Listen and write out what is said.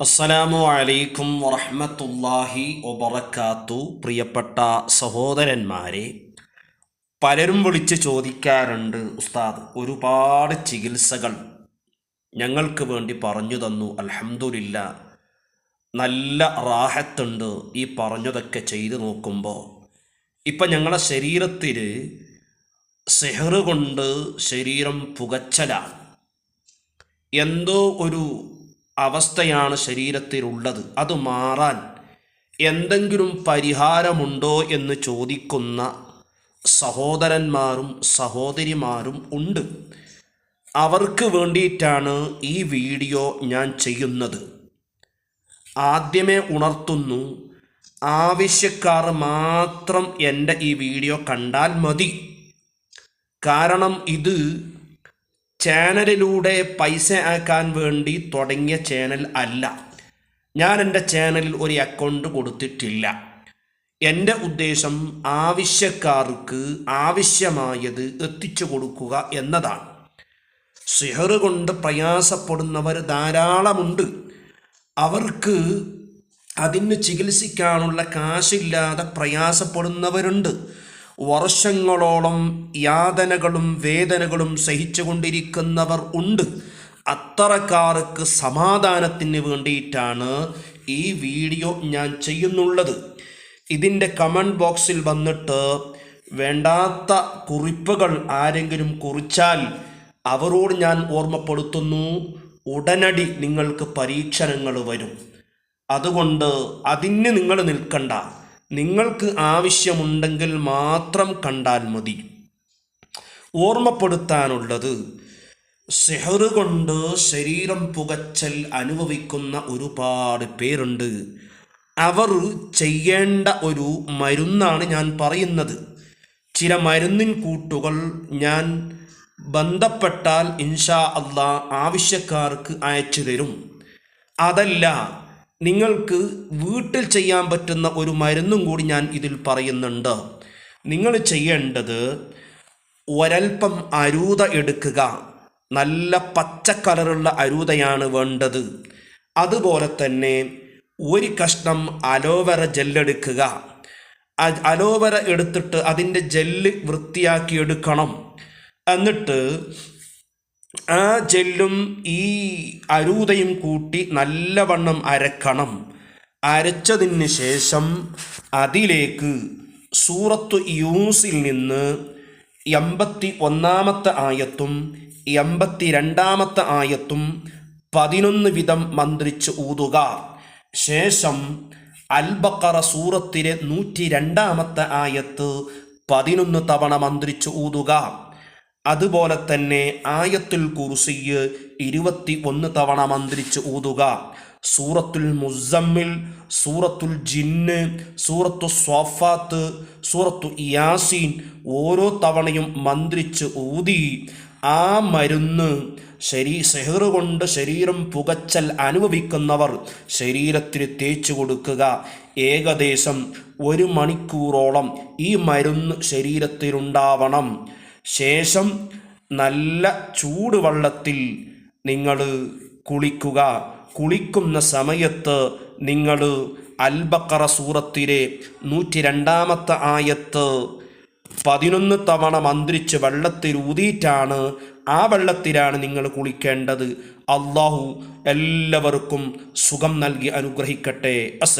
അസ്സലാമു അലൈക്കും വറഹ്മത്തുള്ളാഹി വബറകാത്തു പ്രിയപ്പെട്ട സഹോദരന്മാരെ പലരും വിളിച്ച് ചോദിക്കാറുണ്ട് ഉസ്താദ് ഒരുപാട് ചികിത്സകൾ ഞങ്ങൾക്ക് വേണ്ടി പറഞ്ഞു തന്നു അൽഹംദുലില്ല. നല്ല റാഹത്തുണ്ട് ഈ പറഞ്ഞതൊക്കെ ചെയ്തു നോക്കുമ്പോൾ. ഇപ്പം ഞങ്ങളുടെ ശരീരത്തിൽ സെഹറ് കൊണ്ട് ശരീരം പുകച്ചലാണ്. എന്തോ ഒരു അവസ്ഥയാണ് ശരീരത്തിലുള്ളത്. അത് മാറാൻ എന്തെങ്കിലും പരിഹാരമുണ്ടോ എന്ന് ചോദിക്കുന്ന സഹോദരന്മാരും സഹോദരിമാരും ഉണ്ട്. അവർക്ക് വേണ്ടിയിട്ടാണ് ഈ വീഡിയോ ഞാൻ ചെയ്യുന്നത്. ആദ്യമേ ഉണർത്തുന്നു ആവശ്യക്കാർ മാത്രം എന്റെ ഈ വീഡിയോ കണ്ടാൽ മതി. കാരണം ഇത് ചാനലിലൂടെ പൈസ ആക്കാൻ വേണ്ടി തുടങ്ങിയ ചാനൽ അല്ല. ഞാൻ എന്റെ ചാനലിൽ ഒരു അക്കൗണ്ട് കൊടുത്തിട്ടില്ല. എന്റെ ഉദ്ദേശം ആവശ്യക്കാർക്ക് ആവശ്യമായത് എത്തിച്ചു കൊടുക്കുക എന്നതാണ്. സിഹർ കൊണ്ട് പ്രയാസപ്പെടുന്നവർ ധാരാളമുണ്ട്. അവർക്ക് അതിന് ചികിത്സിക്കാനുള്ള കാശില്ലാതെ പ്രയാസപ്പെടുന്നവരുണ്ട്. വർഷങ്ങളോളം യാതനകളും വേദനകളും സഹിച്ചുകൊണ്ടിരിക്കുന്നവർ ഉണ്ട്. അത്തരക്കാർക്ക് സമാധാനത്തിന് വേണ്ടിയിട്ടാണ് ഈ വീഡിയോ ഞാൻ ചെയ്യുന്നുള്ളത്. ഇതിന്റെ കമന്റ് ബോക്സിൽ വന്നിട്ട് വേണ്ടാത്ത കുറിപ്പുകൾ ആരെങ്കിലും കുറിച്ചാൽ അവരോട് ഞാൻ ഓർമ്മപ്പെടുത്തുന്നു. ഉടനടി നിങ്ങൾക്ക് പരീക്ഷണങ്ങൾ വരും. അതുകൊണ്ട് അതിന് നിങ്ങൾ നിൽക്കണ്ട. നിങ്ങൾക്ക് ആവശ്യമുണ്ടെങ്കിൽ മാത്രം കണ്ടാൽ മതി. ഓർമ്മപ്പെടുത്താനുള്ളത് സെഹർ കൊണ്ട് ശരീരം പുകച്ചൽ അനുഭവിക്കുന്ന ഒരുപാട് പേരുണ്ട്. അവർ ചെയ്യേണ്ട ഒരു മരുന്നാണ് ഞാൻ പറയുന്നത്. ചില മരുന്നിൻ കൂട്ടുകൾ ഞാൻ ബന്ധപ്പെട്ടാൽ ഇൻഷാ അള്ളാ ആവശ്യക്കാർക്ക് അയച്ചു തരും. അതല്ല നിങ്ങൾക്ക് വീട്ടിൽ ചെയ്യാൻ പറ്റുന്ന ഒരു മരുന്നും കൂടി ഞാൻ ഇതിൽ പറയുന്നുണ്ട്. നിങ്ങൾ ചെയ്യേണ്ടത് ഒരൽപ്പം അരൂത എടുക്കുക. നല്ല പച്ച കളറുള്ള അരൂതയാണ് വേണ്ടത്. അതുപോലെ തന്നെ ഒരു കഷ്ണം അലോവെറ ജെല്ലെടുക്കുക അലോവെറ എടുത്തിട്ട് അതിന്റെ ജെല്ല് വൃത്തിയാക്കി എടുക്കണം. എന്നിട്ട് ആ ജെല്ലും ഈ അരൂതയും കൂട്ടി നല്ലവണ്ണം അരക്കണം. അരച്ചതിന് ശേഷം അതിലേക്ക് സൂറത്ത് യൂസിൽ നിന്ന് എൺപത്തി ഒന്നാമത്തെ ആയത്തും എൺപത്തി രണ്ടാമത്തെ ആയത്തും പതിനൊന്ന് വിധം മന്ത്രിച്ച് ഊതുക. ശേഷം അൽബക്കറ സൂറത്തിലെ നൂറ്റി രണ്ടാമത്തെ ആയത്ത് പതിനൊന്ന് തവണ മന്ത്രിച്ച് ഊതുക. അതുപോലെ തന്നെ ആയത്തുൽ കുർസിയ് ഇരുപത്തി ഒന്ന് തവണ മന്ത്രിച്ച് ഊതുക. സൂറത്തുൽ മുസമ്മിൽ സൂറത്തുൽ ജിന്ന് സൂറത്തു സ്വാഫാത്ത് സൂറത്തു യാസീൻ ഓരോ തവണയും മന്ത്രിച്ച് ഊതി. ആ മരുന്ന് ശരീ സെഹർ കൊണ്ട് ശരീരം പുകച്ചൽ അനുഭവിക്കുന്നവർ ശരീരത്തിന് തേച്ചു കൊടുക്കുക. ഏകദേശം ഒരു മണിക്കൂറോളം ഈ മരുന്ന് ശരീരത്തിലുണ്ടാവണം. ശേഷം നല്ല ചൂടുവെള്ളത്തിൽ നിങ്ങൾ കുളിക്കുക. കുളിക്കുന്ന സമയത്ത് നിങ്ങൾ അൽബക്കറ സൂറത്തിലെ നൂറ്റി രണ്ടാമത്തെ ആയത്ത് പതിനൊന്ന് തവണ മന്ത്രിച്ച് വെള്ളത്തിൽ ഊതിയിട്ടാണ് ആ വെള്ളത്തിലാണ് നിങ്ങൾ കുളിക്കേണ്ടത്. അള്ളാഹു എല്ലാവർക്കും സുഖം നൽകി അനുഗ്രഹിക്കട്ടെ.